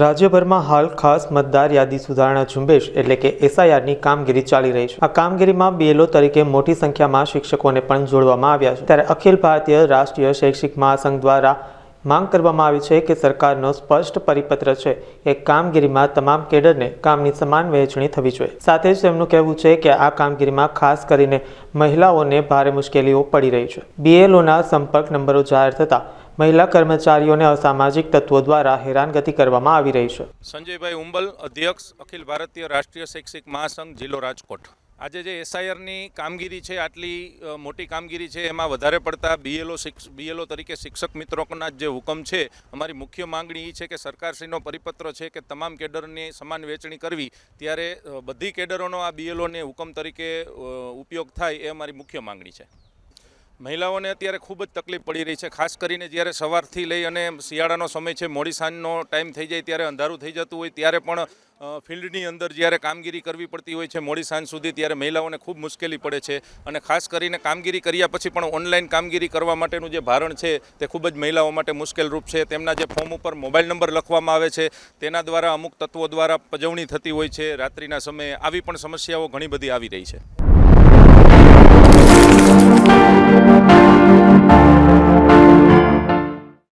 રાજ્યભરમાં હાલ ખાસ મતદાર યાદી સુધારણા ઝુંબેશ એટલે કે એસઆઈઆરની કામગીરી ચાલી રહી છે. આ કામગીરીમાં બીએલઓ તરીકે મોટી સંખ્યામાં શિક્ષકોને પણ જોડવામાં આવ્યા છે. ત્યારે અખિલ ભારતીય રાષ્ટ્રીય શૈક્ષિક મહાસંઘ દ્વારા માંગ કરવામાં આવી છે કે સરકારનો સ્પષ્ટ પરિપત્ર છે કે કામગીરીમાં તમામ કેડરને કામની સમાન વહેંચણી થવી જોઈએ. સાથે જ તેમનું કહેવું છે કે આ કામગીરીમાં ખાસ કરીને મહિલાઓને ભારે મુશ્કેલીઓ પડી રહી છે. બીએલઓના સંપર્ક નંબરો જાહેર થતાં મહિલા કર્મચારીઓને અસામાજિક તત્વો દ્વારા હેરાનગતિ કરવામાં આવી રહી છે. સંજયભાઈ ઉંબલ, અધ્યક્ષ, અખિલ ભારતીય રાષ્ટ્રીય શૈક્ષિક મહાસંઘ, જિલ્લો રાજકોટ. આજે જે એસઆઈઆરની કામગીરી છે, આટલી મોટી કામગીરી છે, એમાં વધારે પડતા બીએલઓ બીએલઓ તરીકે શિક્ષક મિત્રોના જે હુકમ છે, અમારી મુખ્ય માંગણી એ છે કે સરકારશ્રીનો પરિપત્ર છે કે તમામ કેડરની સમાન વેચણી કરવી, ત્યારે બધી કેડરોનો આ બીએલઓને હુકમ તરીકે ઉપયોગ થાય એ અમારી મુખ્ય માંગણી છે. મહિલાઓને અત્યારે ખૂબ જ તકલીફ પડી રહી છે. ખાસ કરીને જ્યારે સવારથી લઈ અને શિયાળાનો સમય છે, મોડી સાંજનો ટાઈમ થઈ જાય ત્યારે અંધારું થઈ જતું હોય, ત્યારે પણ ફિલ્ડની અંદર જ્યારે કામગીરી કરવી પડતી હોય છે, મોડી સાંજ સુધી ત્યારે મહિલાઓને ખૂબ મુશ્કેલી પડે છે. અને ખાસ કરીને કામગીરી કર્યા પછી પણ ઓનલાઈન કામગીરી કરવા માટેનું જે ભારણ છે, તે ખૂબ જ મહિલાઓ માટે મુશ્કેલરૂપ છે. તેમના જે ફોર્મ ઉપર મોબાઈલ નંબર લખવામાં આવે છે, તેના દ્વારા અમુક તત્વો દ્વારા પજવણી થતી હોય છે. રાત્રિના સમયે આવી પણ સમસ્યાઓ ઘણી બધી આવી રહી છે.